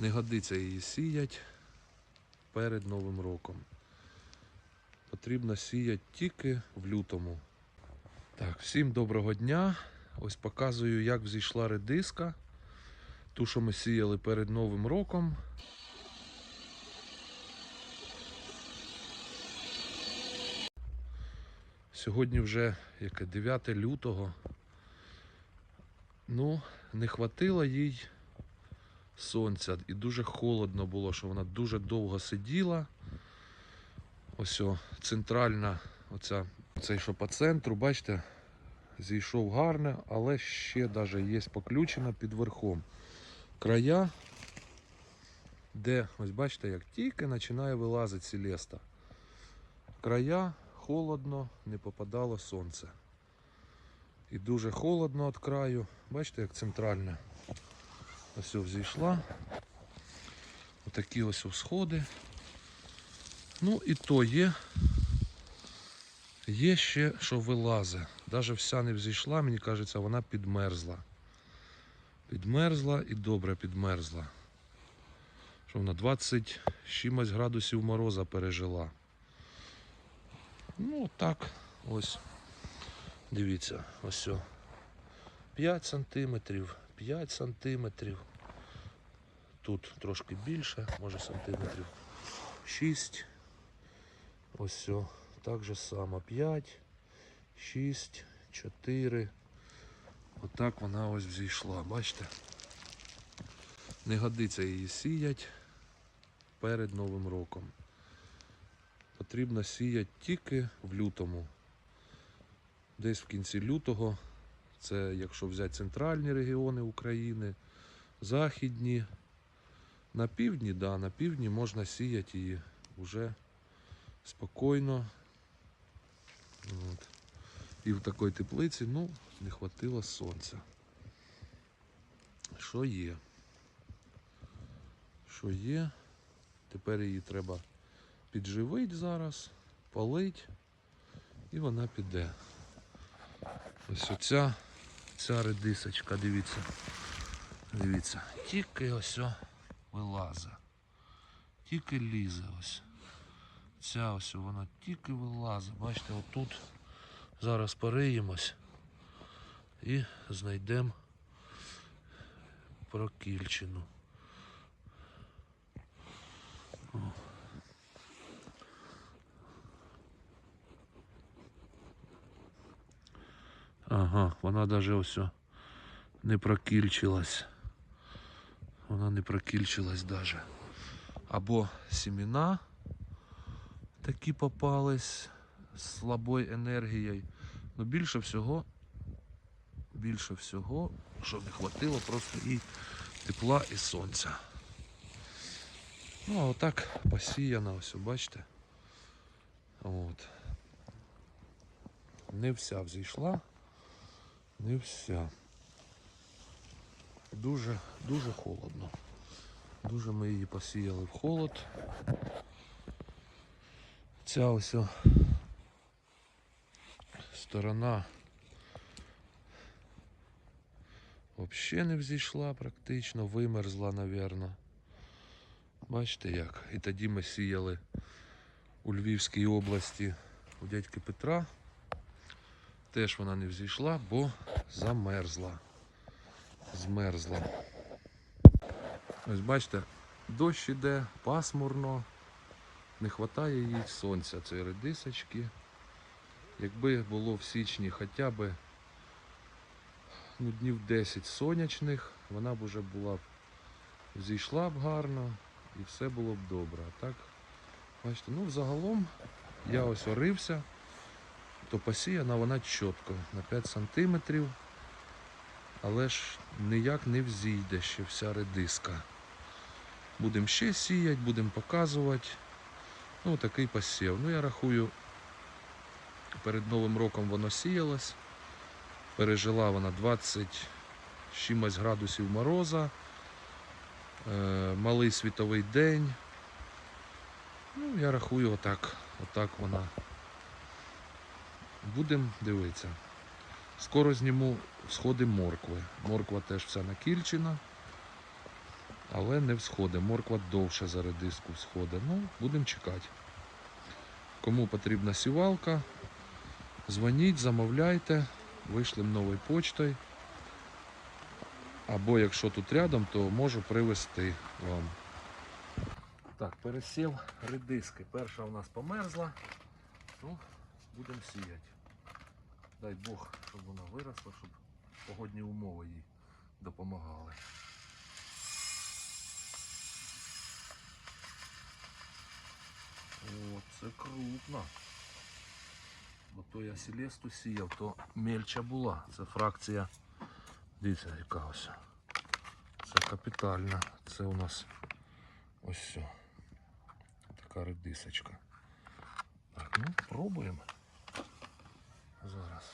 Не годиться її сіять перед Новим роком. Потрібно сіяти тільки в лютому. Так, всім доброго дня. Ось показую, як взійшла редиска. Ту, що ми сіяли перед Новим роком. Сьогодні вже яке 9 лютого. Ну, не хватило їй сонця і дуже холодно було, що вона дуже довго сиділа. Ось о, центральна, оця, цей що по центру, бачите, зійшов гарно, але ще навіть є поключена під верхом. Края, де, ось бачите, як тільки починає вилазити сілеста. Края холодно, не попадало сонце. І дуже холодно від краю. Бачите, як центральна. Ось ось зійшла. Отакі ось сходи. Ну і то є. Є ще, що вилазить. Навіть вся не взійшла, мені кажеться, вона підмерзла. Підмерзла і добре підмерзла. Що вона 20 чимось градусів мороза пережила. Ну, так, ось. Дивіться, ось. 5 сантиметрів, 5 сантиметрів. Тут трошки більше, може сантиметрів 6. Ось о. Так же само 5, 6, 4. Отак вона ось взійшла, бачите? Не годиться її сіять перед Новим роком. Потрібно сіяти тільки в лютому. Десь в кінці лютого, це якщо взяти центральні регіони України, західні. На півдні, да, на півдні можна сіяти її вже спокійно. От. І в такій теплиці, ну, не хватило сонця. Що є? Що є? Тепер її треба підживити зараз, полить, і вона піде. Ось оця ця редисочка, дивіться. Дивіться, тільки ось о вилазить. Тільки лізе ось. Ця ось вона тільки вилазить. Бачите, отут зараз пориємось і знайдемо прокільчину. Ага, вона даже ось не прокільчилась. Вона не прокільчилась даже. Або семена такі попались з слабою енергією. Ну більше всього, більше всього, що не хватило просто і тепла, і сонця. Ну, а отак посіяно, ось, бачите. От. Не вся взійшла, не вся. Дуже, дуже холодно. Дуже ми її посіяли в холод. Ця ось сторона взагалі не взійшла практично, вимерзла, напевно. Бачите як? І тоді ми сіяли у Львівській області у дядьки Петра. Теж вона не взійшла, бо замерзла. Змерзла. Ось бачите, дощ іде, пасмурно, не вистачає їй сонця цієї редисочки. Якби було в січні хоча б ну, днів 10 сонячних, вона б вже була б зійшла б гарно і все було б добре. Так, бачите, ну взагалом я ось орився, то посіяна вона чітко на 5 сантиметрів, але ж ніяк не взійде ще вся редиска. Будемо ще сіяти, будемо показувати. Ну, такий посів. Ну, я рахую, перед Новим роком воно сіялось. Пережила вона 20 з чимось градусів мороза. Е, малий світовий день. Ну, я рахую, отак, отак вона. Будемо дивитися. Скоро зніму сходи моркви. Морква теж вся накільчена. але не всходить. Морква довше за редиску всходить. Ну, будемо чекати. Кому потрібна сівалка, дзвоніть, замовляйте, вишлем новою почтою. Або якщо тут рядом, то можу привезти вам. Так, пересів редиски. Перша у нас померзла. Ну, будемо сіяти. Дай Бог, щоб вона виросла, щоб погодні умови їй допомагали. О, це крупно. Бо то я селесту сіяв, то мельча була. Це фракція. Дивіться, яка ось. Це капітальна. Це у нас ось все. Така редисочка. Так, ну, пробуємо. Зараз.